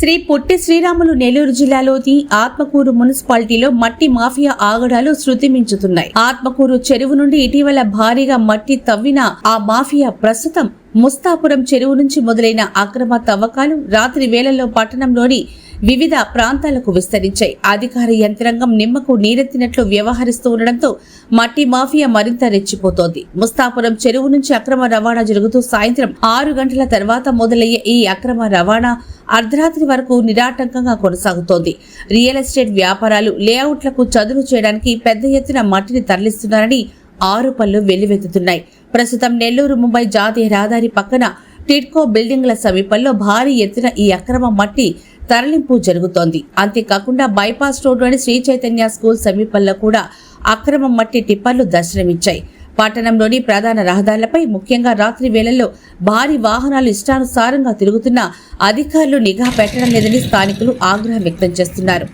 శ్రీ పొట్టి శ్రీరాములు నెల్లూరు జిల్లాలోని ఆత్మకూరు మున్సిపాలిటీలో మట్టి మాఫియా ఆగడాలు శృతిమించుతున్నాయి. ఆత్మకూరు చెరువు నుండి ఇటీవల భారీగా మట్టి తవ్విన ఆ మాఫియా ప్రస్తుతం ముస్తాపురం చెరువు నుంచి మొదలైన అక్రమ తవ్వకాలు రాత్రి వేళల్లో పట్టణంలోని వివిధ ప్రాంతాలకు విస్తరించాయి. అధికార యంత్రాంగం నిమ్మకు నీరెత్తినట్లు వ్యవహరిస్తూ ఉండడంతో మట్టి మాఫియా మరింత రెచ్చిపోతోంది. ముస్తాపురం చెరువు నుంచి అక్రమ రవాణా జరుగుతూ సాయంత్రం ఆరు గంటల తర్వాత మొదలయ్యే ఈ అక్రమ రవాణా అర్ధరాత్రి వరకు నిరాటంకంగా కొనసాగుతోంది. రియల్ ఎస్టేట్ వ్యాపారాలు లేఅవుట్లకు చదును చేయడానికి పెద్ద ఎత్తున మట్టిని తరలిస్తున్నారని ఆరోపణలు వెల్లువెత్తుతున్నాయి. ప్రస్తుతం నెల్లూరు ముంబై జాతీయ రహదారి పక్కన టిడ్కో బిల్డింగ్ల సమీపంలో భారీ ఎత్తున ఈ అక్రమ మట్టి తరలింపు జరుగుతోంది. అంతేకాకుండా బైపాస్ రోడ్లోని శ్రీ చైతన్య స్కూల్ సమీపంలో కూడా అక్రమ మట్టి టిప్పర్లు దర్శనమిచ్చాయి. పట్టణంలోని ప్రధాన రహదారులపై ముఖ్యంగా రాత్రి వేళల్లో భారీ వాహనాలు ఇష్టానుసారంగా తిరుగుతున్న అధికారులు నిఘా పెట్టడం లేదని స్థానికులు ఆగ్రహం వ్యక్తం చేస్తున్నారు.